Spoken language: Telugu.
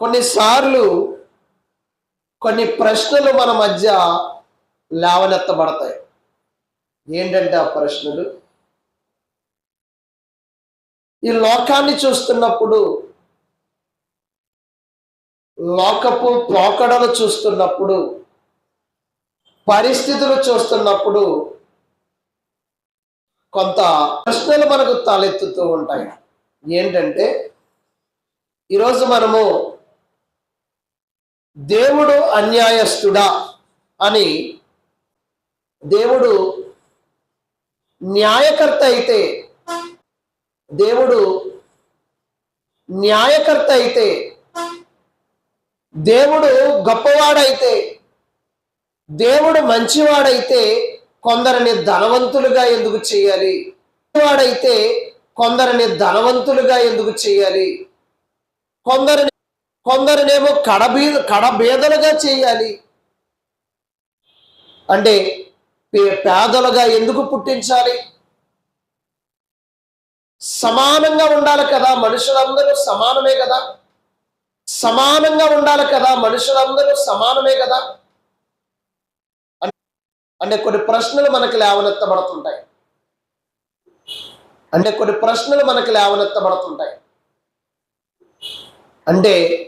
కొన్నిసార్లు కొన్ని ప్రశ్నలు మన మధ్య లేవనెత్తబడతాయి. ఏంటంటే ఆ ప్రశ్నలు? ఈ లోకాన్ని చూస్తున్నప్పుడు లోకపు పోకడలు చూస్తున్నప్పుడు పరిస్థితులు చూస్తున్నప్పుడు కొంత ప్రశ్నలు మనకు తలెత్తుతూ ఉంటాయి. ఏంటంటే ఈరోజు మనము దేవుడు అన్యాయస్తుడా అని దేవుడు న్యాయకర్త అయితే దేవుడు న్యాయకర్త అయితే దేవుడు గొప్పవాడైతే దేవుడు మంచివాడైతే కొందరిని ధనవంతులుగా ఎందుకు చేయాలి? వాడైతే కొందరిని ధనవంతులుగా ఎందుకు చేయాలి? కొందరిని కొందరినేమో కడబీ కడబేదలుగా చేయాలి. అంటే పే- పేదలుగా ఎందుకు పుట్టించాలి? సమానంగా ఉండాలి కదా మనుషులందరూ సమానమే కదా? సమానంగా ఉండాలి కదా మనుషులందరూ సమానమే కదా? అంటే కొన్ని ప్రశ్నలు మనకు లేవనెత్తబడుతుంటాయి. అంటే కొన్ని ప్రశ్నలు మనకు లేవనెత్తబడుతుంటాయి. అంటే